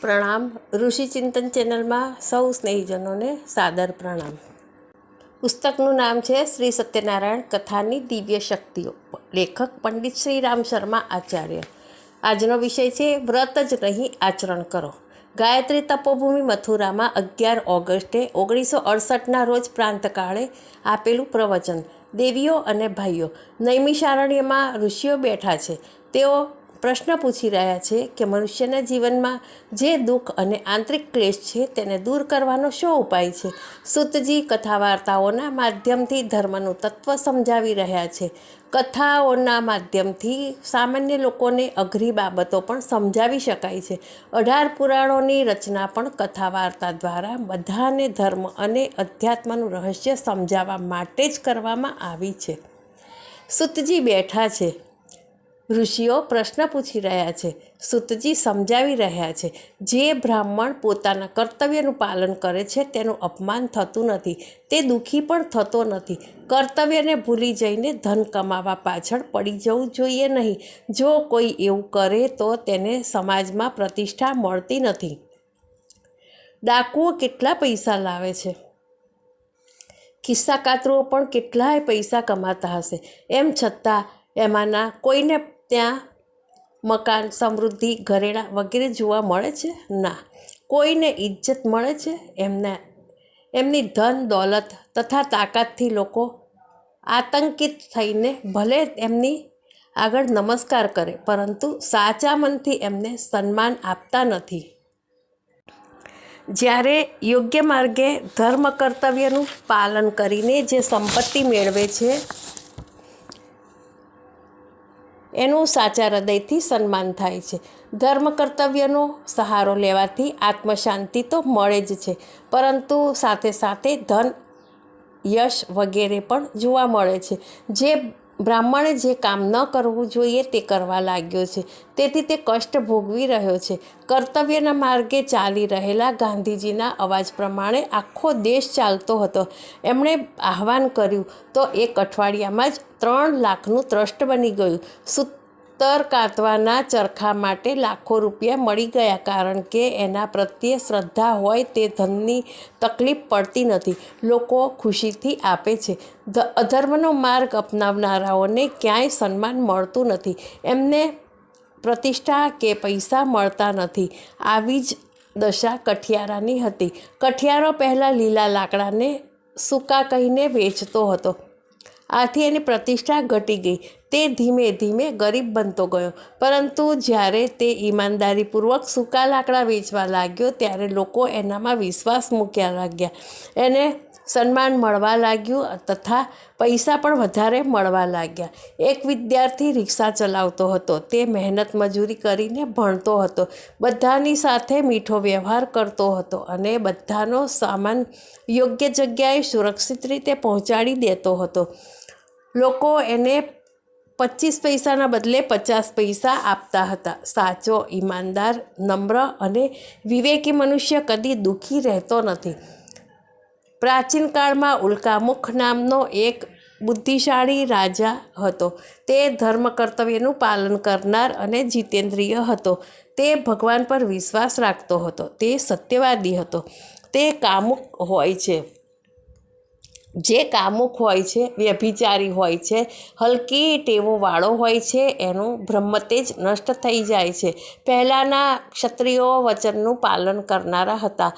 પ્રણામ. ઋષિ ચિંતન ચેનલમાં સૌ સ્નેહીજનોને સાદર પ્રણામ. પુસ્તકનું નામ છે શ્રી સત્યનારાયણ કથાની દિવ્ય શક્તિઓ. લેખક પંડિત શ્રી રામ શર્મા આચાર્ય. આજનો વિષય છે વ્રત જ નહીં, આચરણ કરો. ગાયત્રી તપોભૂમિ મથુરામાં અગિયાર ઓગસ્ટે ઓગણીસો અડસઠના રોજ પ્રાંતકાળે આપેલું પ્રવચન. દેવીઓ અને ભાઈઓ, નૈમિષારણ્યમાં ઋષિઓ બેઠા છે. તેઓ પ્રશ્ન પૂછી રહ્યા છે કે મનુષ્યના જીવનમાં જે દુઃખ અને આંતરિક ક્લેશ છે તેને દૂર કરવાનો શો ઉપાય છે? સુતજી કથા વાર્તાઓના માધ્યમથી ધર્મનું તત્વ સમજાવી રહ્યા છે. કથાઓના માધ્યમથી સામાન્ય લોકોને અઘરી બાબતો પણ સમજાવી શકાય છે. અઢાર પુરાણોની રચના પણ કથા વાર્તા દ્વારા બધાને ધર્મ અને અધ્યાત્મનું રહસ્ય સમજાવવા માટે જ કરવામાં આવી છે. સુતજી બેઠા છે. ઋષિઓ પ્રશ્ન પૂછી રહ્યા છે. સુતજી સમજાવી રહ્યા છે. જે બ્રાહ્મણ પોતાના કર્તવ્યનું પાલન કરે છે તેનું અપમાન થતું નથી. તે દુઃખી પણ થતો નથી. કર્તવ્યને ભૂલી જઈને ધન કમાવા પાછળ પડી જવું જોઈએ નહીં. જો કોઈ એવું કરે તો તેને સમાજમાં પ્રતિષ્ઠા મળતી નથી. ડાકુઓ કેટલા પૈસા લાવે છે? ખિસ્સા કાતરુઓ પણ કેટલાય પૈસા કમાતા હશે. એમ છતાં એમાંના કોઈને ત્યાં મકાન સમૃદ્ધિ, ઘરેણાં વગેરે જોવા મળે છે? ના. કોઈને ઇજ્જત મળે છે? એમને, એમની ધન, દોલત તથા તાકાતથી લોકો આતંકિત થઈને ભલે એમની આગળ નમસ્કાર કરે, પરંતુ સાચા મનથી એમને સન્માન આપતા નથી. જ્યારે યોગ્ય માર્ગે ધર્મ કર્તવ્યનું પાલન કરીને જે સંપત્તિ મેળવે છે એનું સાચા હૃદયથી સન્માન થાય છે. ધર્મ કર્તવ્યનો સહારો લેવાથી આત્મશાંતિ તો મળે જ છે, પરંતુ સાથે સાથે ધન, યશ વગેરે પણ જોવા મળે છે. જે બ્રાહ્મણે જે કામ ન કરવું જોઈએ તે કરવા લાગ્યો છે. તેથી તે કષ્ટ ભોગવી રહ્યો છે. કર્તવ્યના માર્ગે ચાલી રહેલા ગાંધીજીના અવાજ પ્રમાણે આખો દેશ ચાલતો હતો. એમણે આહવાન કર્યું, તો એક અઠવાડિયામાં જ ત્રણ લાખનું ટ્રસ્ટ બની ગયું. સૂતર કાતવાના ચરખા માટે લાખો રૂપિયા મળી ગયા કારણ કે એના પ્રત્યે શ્રદ્ધા હોય તે ધનની તકલીફ પડતી નથી. લોકો ખુશીથી આપે છે. અધર્મનો માર્ગ અપનાવનારાઓને ક્યાંય સન્માન મળતું નથી. એમને પ્રતિષ્ઠા કે પૈસા મળતા નથી. આવી જ દશા કઠિયારાની હતી. કઠિયારો પહેલાં લીલા લાકડાને સૂકા કહીને વેચતો હતો. આથી એની પ્રતિષ્ઠા ઘટી ગઈ. તે ધીમે ધીમે ગરીબ બનતો ગયો. પરંતુ જ્યારે તે ઈમાનદારીપૂર્વક સૂકા લાકડા વેચવા લાગ્યો, ત્યારે લોકો એનામાં વિશ્વાસ મૂક્યા લાગ્યા. એને સન્માન મળવા લાગ્યું, તથા પૈસા પણ વધારે મળવા લાગ્યા. એક વિદ્યાર્થી રિક્ષા ચલાવતો હતો. તે મહેનત મજૂરી કરીને ભણતો હતો. બધાની સાથે મીઠો વ્યવહાર કરતો હતો અને બધાનો સામાન યોગ્ય જગ્યાએ સુરક્ષિત રીતે પહોંચાડી દેતો હતો. લોકો એને પચીસ પૈસાના બદલે પચાસ પૈસા આપતા હતા. સાચો, ઈમાનદાર, નમ્ર અને વિવેકી મનુષ્ય કદી દુઃખી રહેતો નથી. પ્રાચીન કાળમાં ઉલ્કામુખ નામનો એક બુદ્ધિશાળી રાજા હતો. તે ધર્મ કર્તવ્યનું પાલન કરનાર અને જીતેન્દ્રિય હતો. તે ભગવાન પર વિશ્વાસ રાખતો હતો. તે સત્યવાદી હતો. તે કામુક હોય છે. જે કામુક હોય છે, વ્યભિચારી હોય છે, હલકી ટેવોવાળો હોય છે, એનું બ્રહ્મતેજ નષ્ટ થઈ જાય છે. પહેલાંના ક્ષત્રિયો વચનનું પાલન કરનારા હતા.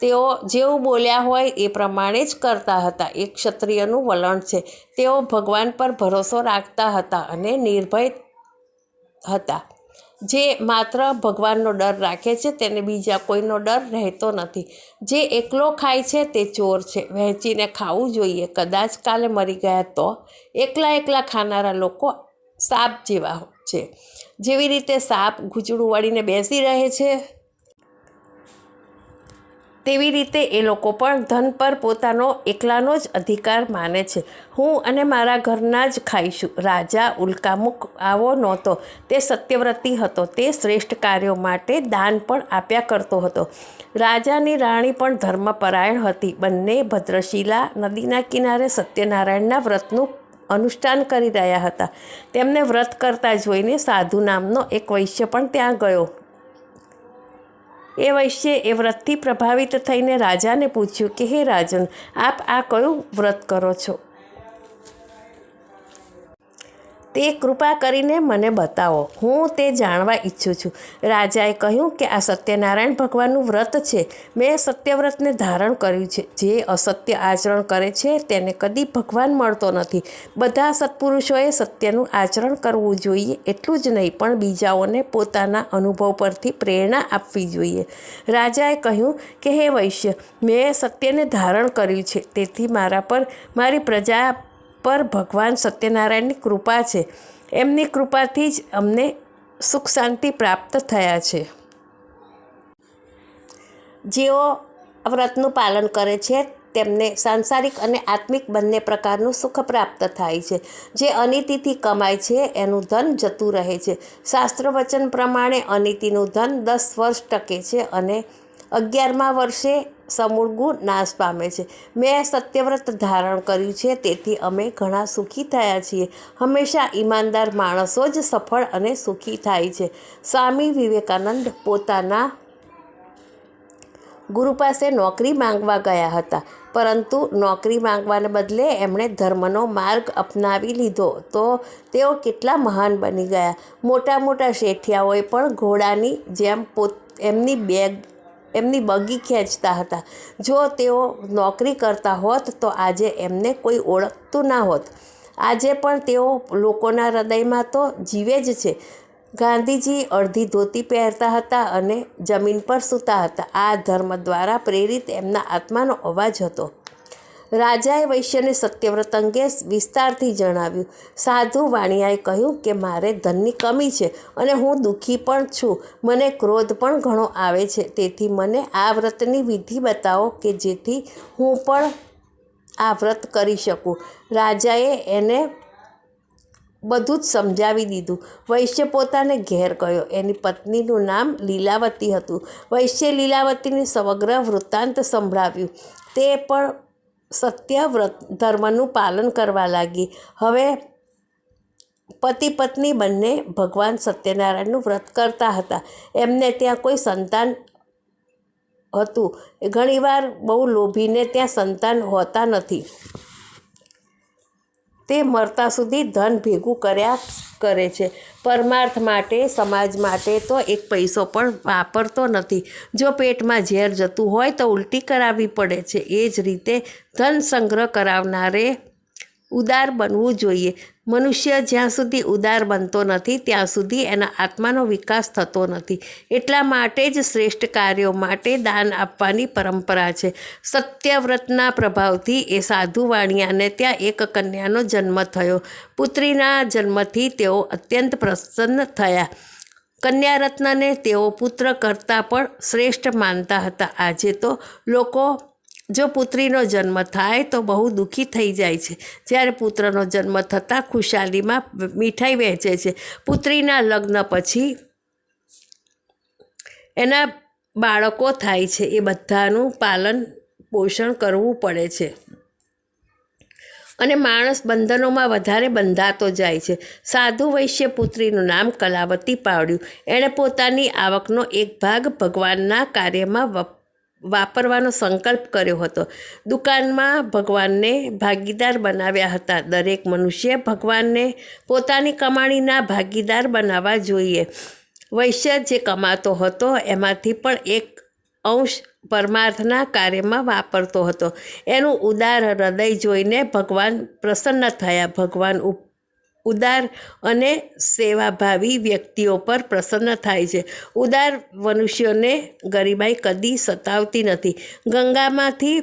તેઓ જેવું બોલ્યા હોય એ પ્રમાણે જ કરતા હતા. એ ક્ષત્રિયનું વલણ છે. તેઓ ભગવાન પર ભરોસો રાખતા હતા અને નિર્ભય હતા. જે માત્ર ભગવાનનો ડર રાખે છે, તેને બીજા કોઈનો ડર રહેતો નથી. જે એકલો ખાય છે, તે ચોર છે. વહેંચીને ખાવું જોઈએ. કદાચ કાલે મરી ગયા તો એકલા એકલા ખાનારા લોકો સાપ જેવા છે. જેવી રીતે સાપ ઘૂંચડું વળીને બેસી રહે છે તેવી રીતે એ લોકો પણ ધન પર પોતાનો એકલાનો જ અધિકાર માને છે. હું અને મારા ઘરના જ ખાઈશું. રાજા ઉલ્કામુખ આવો નહોતો. તે સત્યવ્રતી હતો. તે શ્રેષ્ઠ કાર્યો માટે દાન પણ આપ્યા કરતો હતો. રાજાની રાણી પણ ધર્મપરાયણ હતી. બંને ભદ્રશિલા નદીના કિનારે સત્યનારાયણના વ્રતનું અનુષ્ઠાન કરી રહ્યા હતા. તેમને વ્રત કરતા જોઈને સાધુ નામનો એક વૈશ્ય પણ ત્યાં ગયો. એ વૈશ્યે એ વ્રતથી પ્રભાવિત થઈને રાજાને પૂછ્યું કે, હે રાજન, આપ આ કયું વ્રત કરો છો? તે કૃપા કરીને મને બતાવો. હું તે જાણવા ઈચ્છું છું. રાજાએ કહ્યું કે આ સત્યનારાયણ ભગવાનનું વ્રત છે. મેં સત્યવ્રતને ધારણ કર્યું છે. જે અસત્ય આચરણ કરે છે, તેને કદી ભગવાન મળતો નથી. બધા સત્પુરુષોએ સત્યનું આચરણ કરવું જોઈએ એટલું જ નહીં, પણ બીજાઓને પોતાના અનુભવ પરથી પ્રેરણા આપવી જોઈએ. રાજાએ કહ્યું કે, હે વૈશ્ય, મેં સત્યને ધારણ કર્યું છે. તેથી મારા પર મારી પ્રજા પર ભગવાન સત્યનારાયણની કૃપા છે. એમની કૃપાથી જ અમને સુખ શાંતિ પ્રાપ્ત થયા છે. જેઓ વ્રતનું પાલન કરે છે, તેમને સાંસારિક અને આત્મિક બંને પ્રકારનું સુખ પ્રાપ્ત થાય છે. જે અનિતિથી કમાય છે, એનું ધન જતું રહે છે. શાસ્ત્ર વચન પ્રમાણે અનિતિનું ધન દસ વર્ષ ટકે છે અને અગિયારમા વર્ષે સમૂળગું નાશ પામે છે. મેં સત્યવ્રત ધારણ કર્યું છે, તેથી અમે ઘણા સુખી થયા છીએ. હંમેશા ઈમાનદાર માણસો જ સફળ અને સુખી થાય છે. સ્વામી વિવેકાનંદ પોતાના ગુરુ પાસે નોકરી માંગવા ગયા હતા. પરંતુ નોકરી માંગવાને બદલે એમણે ધર્મનો માર્ગ અપનાવી લીધો તો તેઓ કેટલા મહાન બની ગયા. મોટા મોટા શેઠિયાઓએ પણ ઘોડાની જેમ પોત, એમની બેગ એમની બગી ખેંચતા હતા. જો તેઓ નોકરી કરતા હોત તો આજે એમને કોઈ ઓળખતું ના હોત. આજે પણ તેઓ લોકોના હૃદયમાં તો જીવે જ છે. ગાંધીજી અડધી ધોતી પહેરતા હતા અને જમીન પર સૂતા હતા. આ ધર્મ દ્વારા પ્રેરિત એમના આત્માનો અવાજ હતો. રાજાએ વૈશ્યને સત્યવ્રત અંગે વિસ્તારથી જણાવ્યું. સાધુ વાણિયાએ કહ્યું કે, મારે ધનની કમી છે અને હું દુઃખી પણ છું. મને ક્રોધ પણ ઘણો આવે છે. તેથી મને આ વ્રતની વિધિ બતાવો કે જેથી હું પણ આ વ્રત કરી શકું. રાજાએ એને બધું જ સમજાવી દીધું. વૈશ્ય પોતાને ઘેર ગયો. એની પત્નીનું નામ લીલાવતી હતું. વૈશ્ય લીલાવતીને સમગ્ર વૃત્તાંત સંભળાવ્યું. તે પણ સત્ય વ્રત ધર્મનું પાલન કરવા લાગી. હવે પતિ પત્ની બંને ભગવાન સત્યનારાયણનું વ્રત કરતા હતા. એમને ત્યાં કોઈ સંતાન હતું. ઘણીવાર બહુ લોભીને ત્યાં સંતાન હોતા નથી. તે મરતા સુધી ધન ભેગું કર્યા કરે છે. પરમાર્થ માટે, સમાજ માટે તો એક પૈસો પણ વાપરતો નથી. જો પેટમાં ઝેર જતું હોય તો ઉલટી કરાવવી પડે છે. એ જ રીતે ધન સંગ્રહ કરાવનારે ઉદાર બનવું જોઈએ. મનુષ્ય જ્યાં સુધી ઉદાર બનતો નથી, ત્યાં સુધી એના આત્માનો વિકાસ થતો નથી. એટલા માટે જ શ્રેષ્ઠ કાર્યો માટે દાન આપવાની પરંપરા છે. સત્યવ્રતના પ્રભાવથી એ સાધુ વાણિયાને ત્યાં એક કન્યાનો જન્મ થયો. પુત્રીના જન્મથી તેઓ અત્યંત પ્રસન્ન થયા. કન્યારત્નને તેઓ પુત્ર કરતાં પણ શ્રેષ્ઠ માનતા હતા. આજે તો લોકો જો પુત્રીનો જન્મ થાય તો બહુ દુઃખી થઈ જાય છે. જ્યારે પુત્રનો જન્મ થતાં ખુશાલીમાં મીઠાઈ વહેંચે છે. પુત્રીના લગ્ન પછી એના બાળકો થાય છે. એ બધાનું પાલન પોષણ કરવું પડે છે. અને માણસ બંધનોમાં વધારે બંધાતો જાય છે. સાધુ વૈશ્ય પુત્રીનું નામ કલાવતી પાડ્યું. એણે પોતાની આવકનો એક ભાગ ભગવાનના કાર્યમાં વપ વાપરવાનો સંકલ્પ કર્યો હતો. દુકાનમાં ભગવાનને ભાગીદાર બનાવ્યા હતા. દરેક મનુષ્ય ભગવાનને પોતાની કમાણીના ભાગીદાર બનાવવા જોઈએ. વૈશ્ય જે કમાતો હતો, એમાંથી પણ એક અંશ પરમાર્થના કાર્યમાં વાપરતો હતો. એનું ઉદાર હૃદય જોઈને ભગવાન પ્રસન્ન થયા. ભગવાન ઉપ ઉદાર અને સેવાભાવી વ્યક્તિઓ પર પ્રસન્ન થાય છે. ઉદાર મનુષ્યોને ગરીબાઈ કદી સતાવતી નથી. ગંગામાંથી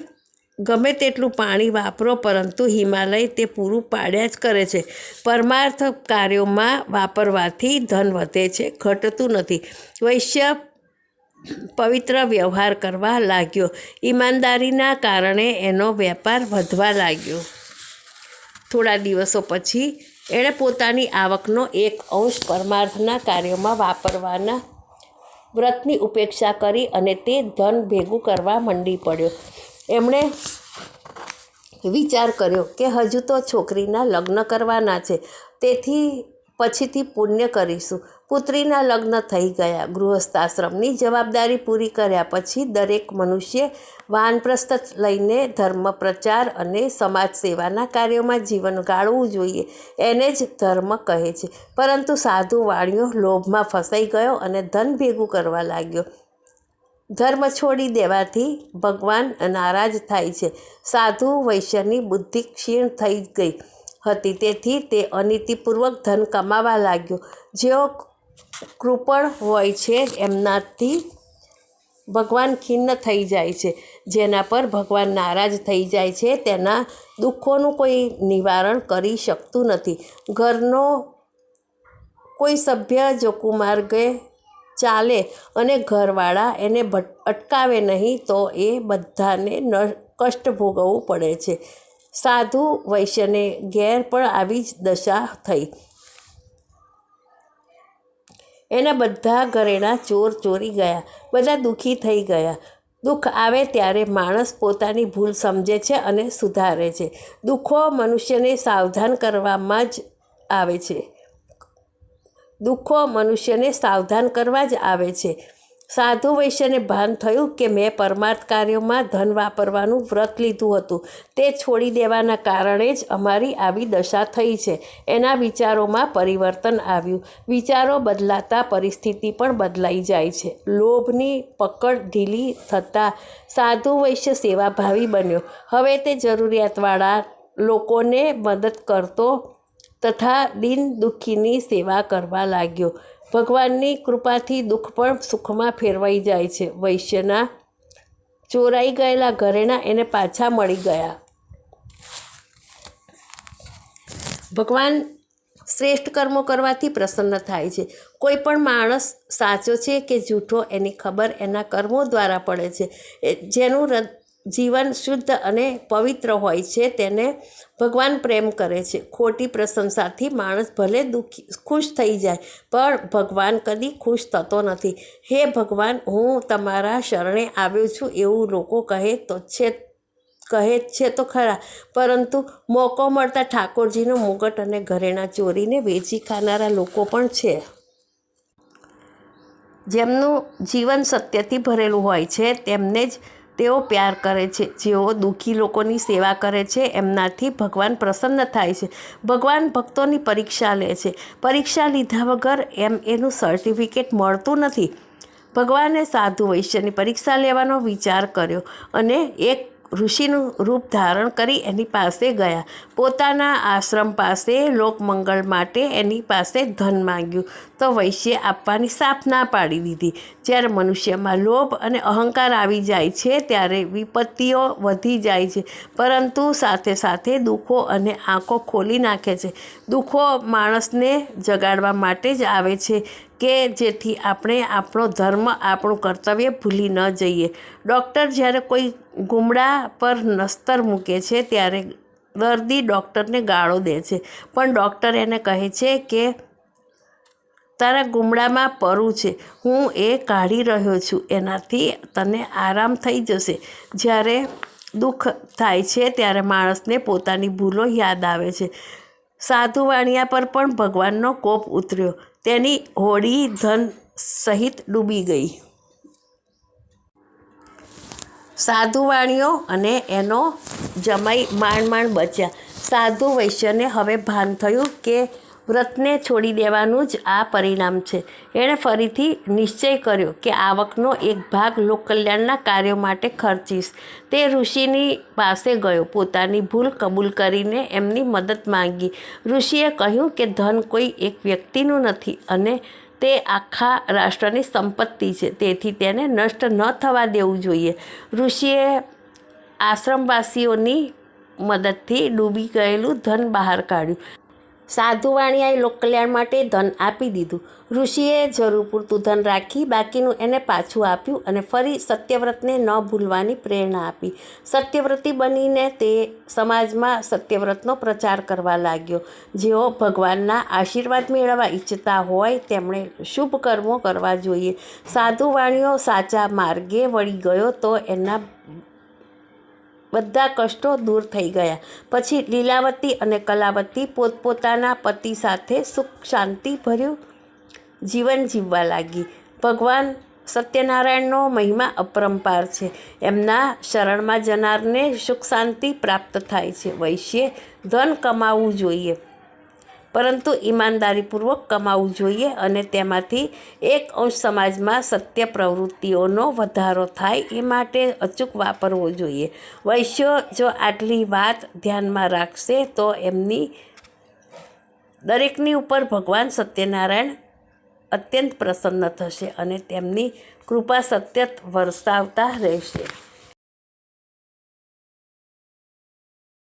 ગમે તેટલું પાણી વાપરો, પરંતુ હિમાલય તે પૂરું પાડ્યા જ કરે છે. પરમાર્થ કાર્યોમાં વાપરવાથી ધન વધે છે, ઘટતું નથી. વૈશ્ય પવિત્ર વ્યવહાર કરવા લાગ્યો. ઈમાનદારીના કારણે એનો વેપાર વધવા લાગ્યો. થોડા દિવસો પછી એણે પોતાની આવકનો એક અંશ પરમાર્થના કાર્યોમાં વાપરવાના વ્રતની ઉપેક્ષા કરી અને તે ધન ભેગું કરવા મંડી પડ્યો. એમણે વિચાર કર્યો કે હજુ તો છોકરીના લગ્ન કરવાના છે, તેથી પછીથી પુણ્ય કરીશું. પુત્રીના લગ્ન થઈ ગયા. ગૃહસ્થાશ્રમની જવાબદારી પૂરી કર્યા પછી દરેક મનુષ્ય વાનપ્રસ્થ લઈને ધર્મ પ્રચાર અને સમાજ સેવાના કાર્યોમાં જીવન ગાળવું જોઈએ. એને જ ધર્મ કહે છે. પરંતુ સાધુ વાણીઓ લોભમાં ફસાઈ ગયો અને ધન ભેગું કરવા લાગ્યો. ધર્મ છોડી દેવાથી ભગવાન નારાજ થાય છે. સાધુ વૈશ્યની બુદ્ધિ ક્ષીણ થઈ ગઈ હતી. તેથી તે અનીતિપૂર્વક ધન કમાવા લાગ્યો. જેઓ કૃપણ હોય છે, એમનાથી ભગવાન ખિન્ન થઈ જાય છે. જેના પર ભગવાન નારાજ થઈ જાય છે, તેના દુઃખોનું કોઈ નિવારણ કરી શકતું નથી. ઘરનો કોઈ સભ્ય જો કુમાર્ગે ચાલે અને ઘરવાળા એને ભટ, અટકાવે નહીં, તો એ બધાને ન, કષ્ટ ભોગવવું પડે છે. સાધુ વૈશ્યને ઘેર પણ આવી જ દશા થઈ. એના બધા ઘરેણા ચોર ચોરી ગયા, બધા દુઃખી થઈ ગયા. દુઃખ આવે ત્યારે માણસ પોતાની ભૂલ સમજે છે અને સુધારે છે. દુઃખો મનુષ્યને સાવધાન કરવામાં જ આવે છે. દુઃખો મનુષ્યને સાવધાન કરવા જ આવે છે. સાધુ વૈશ્યને ભાન થયું કે મેં પરમાર્થ કાર્યોમાં ધન વાપરવાનું વ્રત લીધું હતું. તે છોડી દેવાના કારણે જ અમારી આવી દશા થઈ છે. એના વિચારોમાં પરિવર્તન આવ્યું. વિચારો બદલાતા પરિસ્થિતિ પણ બદલાઈ જાય છે. લોભની પકડ ઢીલી થતાં સાધુ વૈશ્ય સેવાભાવી બન્યો. હવે તે જરૂરિયાતવાળા લોકોને મદદ કરતો તથા દિન દુઃખીની સેવા કરવા લાગ્યો. ભગવાનની કૃપાથી દુઃખ પણ સુખમાં ફેરવાઈ જાય છે. વૈશ્યના ચોરાઈ ગયેલા ઘરેણા એને પાછા મળી ગયા. ભગવાન શ્રેષ્ઠ કર્મો કરવાથી પ્રસન્ન થાય છે. કોઈ પણ માણસ સાચો છે કે જૂઠો એની ખબર એના કર્મો દ્વારા પડે છે. જેનું જીવન શુદ્ધ અને પવિત્ર હોય છે, તેને ભગવાન પ્રેમ કરે છે. ખોટી પ્રશંસાથી માણસ ભલે દુઃખી, ખુશ થઈ જાય, પણ ભગવાન કદી ખુશ થતો નથી. હે ભગવાન, હું તમારા શરણે આવ્યો છું, એવું લોકો કહે તો છે, કહે છે તો ખરા. પરંતુ મોકો મળતા ઠાકોરજીનો મુગટ અને ઘરેણા ચોરીને વેચી ખાનારા લોકો પણ છે. જેમનું જીવન સત્યથી ભરેલું હોય છે, તેમને જ તેઓ પ્યાર કરે છે. જેઓ દુઃખી લોકોની સેવા કરે છે, એમનાથી ભગવાન પ્રસન્ન થાય છે. ભગવાન ભક્તોની પરીક્ષા લે છે. પરીક્ષા લીધા વગર એમ એનું સર્ટિફિકેટ મળતું નથી. ભગવાને સાધુ વૈશ્યની પરીક્ષા લેવાનો વિચાર કર્યો અને એક ઋષિનું રૂપ ધારણ કરી એની પાસે ગયા. પોતાના આશ્રમ પાસે લોકમંગળ માટે એની પાસે ધન માંગ્યું. તો વૈશ્ય આપવાની સ્થાપના પાડી દીધી. જ્યારે મનુષ્યમાં લોભ અને અહંકાર આવી જાય છે, ત્યારે વિપત્તિઓ વધી જાય છે. પરંતુ સાથે સાથે દુઃખો અને આંખો ખોલી નાખે છે. દુઃખો માણસને જગાડવા માટે જ આવે છે કે જેથી આપણે આપણો ધર્મ, આપણું કર્તવ્ય ભૂલી ન જઈએ. ડૉક્ટર જ્યારે કોઈ ગુમડા પર નસ્તર મૂકે છે, ત્યારે દર્દી ડૉક્ટરને ગાળો દે છે. પણ ડૉક્ટર એને કહે છે કે તારા ગુમડામાં પરું છે. હું એ કાઢી રહ્યો છું. એનાથી તને આરામ થઈ જશે. જ્યારે દુઃખ થાય છે, ત્યારે માણસને પોતાની ભૂલો યાદ આવે છે. સાધુ વાણિયા પર પણ ભગવાનનો કોપ ઉતર્યો. તેની હોડી ધન સહિત ડૂબી ગઈ. સાધુ વાણીઓ અને એનો જમાઈ માંડ માંડ બચ્યા. સાધુ વૈશ્યને હવે ભાન થયું કે વ્રતને છોડી દેવાનું જ આ પરિણામ છે. એણે ફરીથી નિશ્ચય કર્યો કે આવકનો એક ભાગ લોકકલ્યાણના કાર્યો માટે ખર્ચીશ. તે ઋષિની પાસે ગયો. પોતાની ભૂલ કબૂલ કરીને એમની મદદ માંગી. ઋષિએ કહ્યું કે ધન કોઈ એક વ્યક્તિનું નથી અને તે આખા રાષ્ટ્રની સંપત્તિ છે. તેથી તેને નષ્ટ ન થવા દેવું જોઈએ. ઋષિએ આશ્રમવાસીઓની મદદથી ડૂબી ગયેલું ધન બહાર કાઢ્યું. સાધુ વાણિયાએ લોકકલ્યાણ માટે ધન આપી દીધું. ઋષિએ જરૂર પૂરતું ધન રાખી બાકીનું એને પાછું આપ્યું અને ફરી સત્યવ્રતને ન ભૂલવાની પ્રેરણા આપી. સત્યવ્રતી બનીને તે સમાજમાં સત્યવ્રતનો પ્રચાર કરવા લાગ્યો. જેઓ ભગવાનના આશીર્વાદ મેળવવા ઈચ્છતા હોય તેમણે શુભ કર્મો કરવા જોઈએ. સાધુ વાણીઓ સાચા માર્ગે વળી ગયો તો એના બધા કષ્ટો દૂર થઈ ગયા. પછી લીલાવતી અને કલાવતી પોતપોતાના પતિ સાથે સુખ શાંતિ ભર્યું. જીવન જીવવા લાગી. ભગવાન સત્યનારાયણનો મહિમા અપરંપાર છે. એમના શરણમાં જનારને સુખ શાંતિ પ્રાપ્ત થાય છે. વૈશ્યે ધન કમાવવું જોઈએ. પરંતુ ઈમાનદારીપૂર્વક કમાવવું જોઈએ અને તેમાંથી એક અંશ સમાજમાં સત્ય પ્રવૃત્તિઓનો વધારો થાય એ માટે અચૂક વાપરવો જોઈએ. વૈશ્યો જો આટલી વાત ધ્યાનમાં રાખશે તો એમની દરેકની ઉપર ભગવાન સત્યનારાયણ અત્યંત પ્રસન્ન થશે અને તેમની કૃપા સત્યત વરસાવતા રહેશે.